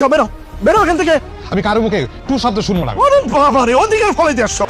বেরো বেরো এখান থেকে। আমি কারও মুখে টু শব্দ শুনব না। বাবা রে ওদিকে ফলে দিয়ে আসছো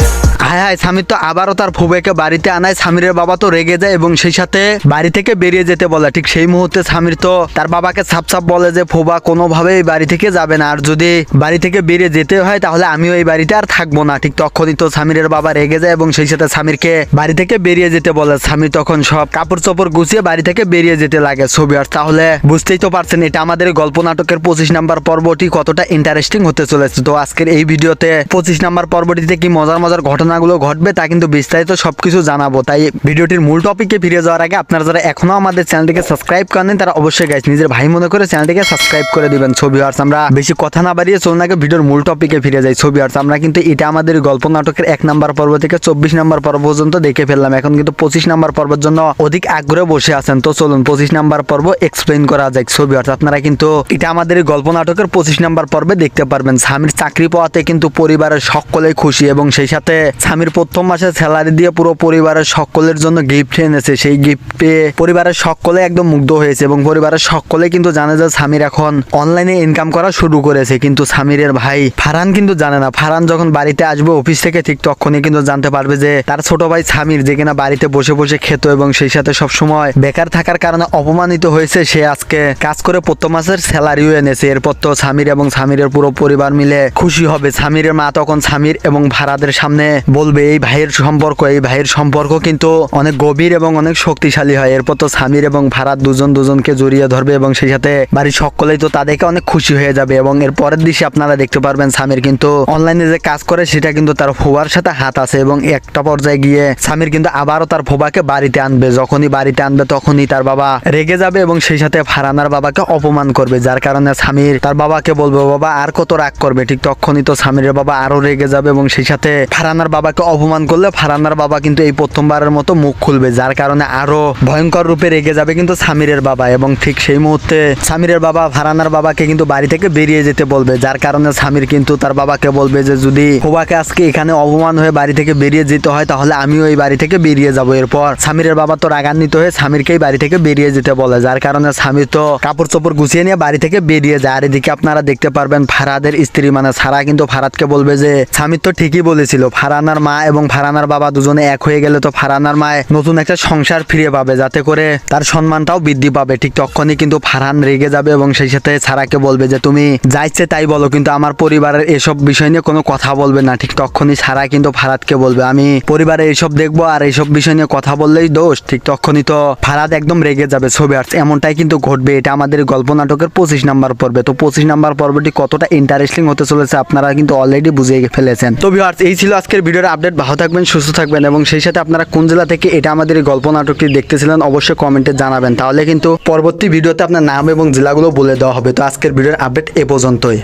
হায় হায় স্বামীর তো আবারও তার ফুবেকে বাড়িতে আনায়। স্বামীর বাবা তো রেগে যায় এবং সেই সাথে বাড়ি থেকে বেরিয়ে যেতে বলে। ঠিক সেই মুহূর্তে স্বামীর তো তার বাবাকে ছাপ ছাপ বলে যে ফোবা কোনোভাবেই বাড়ি থেকে যাবে না। আর যদি বাড়ি থেকে বেরিয়ে যেতে হয়, তাহলে আমিও এই বাড়িতে আর থাকব না। ঠিক তখনই তো স্বামীরের বাবা রেগে যায় এবং সেই সাথে স্বামীরকে বাড়ি থেকে বেরিয়ে যেতে বলে। স্বামী তখন সব কাপড় চোপড় গুছিয়ে বাড়ি থেকে বেরিয়ে যেতে লাগে ছবি। আর তাহলে বুঝতেই তো পারছেন, এটা আমাদের গল্প নাটকের পঁচিশ নাম্বার পর্বটি কতটা ইন্টারেস্টিং হতে চলেছে। তো আজকের এই ভিডিওতে পঁচিশ নাম্বার পর্বটিতে কি মজার মজার ঘটনাগুলো ঘটবে, তা কিন্তু বিস্তারিত সবকিছু জানাব। তাই ভিডিওটির মূল টপিকে ফিরে যাওয়ার আগে আপনারা যারা এখনও আমাদের চ্যানেলটিকে সাবস্ক্রাইব করেন তারা অবশ্যই গাইজ নিজের ভাই মনে করে চ্যানেলটিকে সাবস্ক্রাইব করে দিবেন। ছবি আর্টস আমরা বেশি কথা না বাড়িয়ে চলুন আগে ভিডিওর মূল টপিকে ফিরে যাই। ছবি আর্টস আমরা কিন্তু এটা আমাদের গল্প নাটকের এক নাম্বার পর্ব থেকে চব্বিশ নাম্বার পর্ব পর্যন্ত দেখে ফেললাম। এখন কিন্তু পঁচিশ নাম্বার পর্বের জন্য অধিক আগ্রহে বসে আছেন। তো চলুন পঁচিশ নাম্বার পর্ব এক্সপ্লেন করা যায় ছবি অর্থাৎ আপনারা কিন্তু এটা আমাদের গল্প নাটকের পঁচিশ নাম্বার পর্বে দেখতে পারবেন। স্বামীর চাকরি পাওয়াতে কিন্তু পরিবারের সকলেই খুশি এবং সেই সাথে স্বামীর প্রথম মাসে স্যালারি দিয়ে পুরো পরিবারের সকলের জন্য গিফট এনেছে। সেই গিফট পেয়ে পরিবারের সকলে একদম মুগ্ধ হয়েছে এবং পরিবারের সকলে কিন্তু জানে যে স্বামীর এখন অনলাইনে ইনকাম করা শুরু করেছে। কিন্তু স্বামীরের ভাই ফারহান কিন্তু জানে না। ফারহান যখন বাড়িতে আসবে অফিস থেকে ঠিক তখনই কিন্তু জানতে পারবে যে তার ছোট ভাই স্বামীর যে কিনা বাড়িতে বসে বসে খেত এবং সেই সাথে সব সময় বেকার থাকার কারণে অপমানিত হয়েছে। সে আজকে কাজ করে প্রথম মাসের স্যালারিও এনেছে। এরপর তো স্বামীর এবং স্বামীরের পুরো পরিবার মিলে খুশি হবে। স্বামীরের মা তখন স্বামীর এবং ভাড়াদের সামনে বলবে, এই ভাইয়ের সম্পর্ক, এই ভাইয়ের সম্পর্ক কিন্তু অনেক গভীর এবং অনেক শক্তিশালী হয়। এরপর তো স্বামীর এবং ভাড়ার দুজন দুজনকে জড়িয়ে ধরবে এবং সেই সাথে বাড়ির সকলেই তো তাদেরকে অনেক খুশি হয়ে যাবে এবং এর পরের দৃশ্যে আপনারা দেখতে পারবেন স্বামীর কিন্তু অনলাইনে যে কাজ করে সেটা কিন্তু তার ফোবার সাথে হাত আছে এবং একটা পর্যায়ে গিয়ে স্বামীর কিন্তু আবারও তার ফোবাকে বাড়িতে আনবে। যখনই বাড়িতে আনবে তখনই তার বাবা রেগে যাবে এবং সেই সাথে ফারানার বাবাকে অপমান করবে, যার কারণে স্বামীর তার বাবাকে বলবে বাবা, আর কত রাগ করবে? ঠিক তখনই তো স্বামীর বাবা আরও রেগে যাবে এবং সেই সাথে ফারানার বাবাকে অপমান করলে ফারানার বাবা কিন্তু এই প্রথমবারের মতো মুখ খুলবে, যার কারণে আরও ভয়ঙ্কর রূপে রেগে যাবে কিন্তু স্বামীরের বাবা এবং ঠিক সেই মুহূর্তে স্বামীরের বাবা ফারানার বাবাকে কিন্তু বাড়ি থেকে বেরিয়ে যেতে বলবে, যার কারণে স্বামীর কিন্তু তার বাবাকে বলবে যে, যদি খোবাকে আজকে এখানে অপমান হয়ে বাড়ি থেকে বেরিয়ে যেতে হয়, তাহলে আমিও এই বাড়ি থেকে বেরিয়ে যাব। এরপর স্বামীরের বাবা তো রাগান্বিত হয়ে স্বামীরকেই বাড়ি থেকে বেরিয়ে যেতে বলে, যার কারণে স্বামী তো কাপড় চোপড় গুছিয়ে নিয়ে বাড়ি থেকে বেরিয়ে যায়। আর এদিকে আপনারা দেখতে পারবেন ফারাদের স্ত্রী মানে সারা কিন্তু ফারাদকে বলবে যে স্বামীর তো ঠিকই বলেছিল ফারানার মা এবং ফারানার বাবা দুজনে এক হয়ে গেলে তো ফারানার মায় নতুন একটা সংসার ফিরে পাবে, যাতে করে তার সম্মানটাও বৃদ্ধি পাবে। ঠিক তখনই কিন্তু ফারহান রেগে যাবে এবং সেই সাথে সারাকে বলবে যে, তুমি যা ইচ্ছে তাই বলো, কিন্তু আমার পরিবারের এসব বিষয় নিয়ে কোনো কথা বলবে না। ঠিক তখনই সারা কিন্তু ফারাদকে বলবে, আমি পরিবারে এইসব দেখব আর এইসব বিষয় নিয়ে কথা বললেই দোষ। ঠিক তখনই তো ফারাদ একদম রেগে যাবে ছবি আর্টস এমনটাই কিন্তু ঘটবে, এটা আমাদের গল্প নাটকের পঁচিশ নাম্বার পর্বে। তো পঁচিশ নাম্বার পর্বটি কতটা ইন্টারেস্টিং হতে চলেছে আপনারা কিন্তু অলরেডি বুঝে ফেলেছেন। তো ভিউয়ার্স এই ছিল আজকের ভিডিওর আপডেট ভালো থাকবেন, সুস্থ থাকবেন এবং সেই সাথে আপনারা কোন জেলা থেকে এটা আমাদের এই গল্প নাটকটি দেখতেছিলেন অবশ্যই কমেন্টে জানাবেন। তাহলে কিন্তু পরবর্তী ভিডিওতে আপনার নাম এবং জেলাগুলো বলে দেওয়া হবে। তো আজকের ভিডিওর আপডেট এ পর্যন্তই।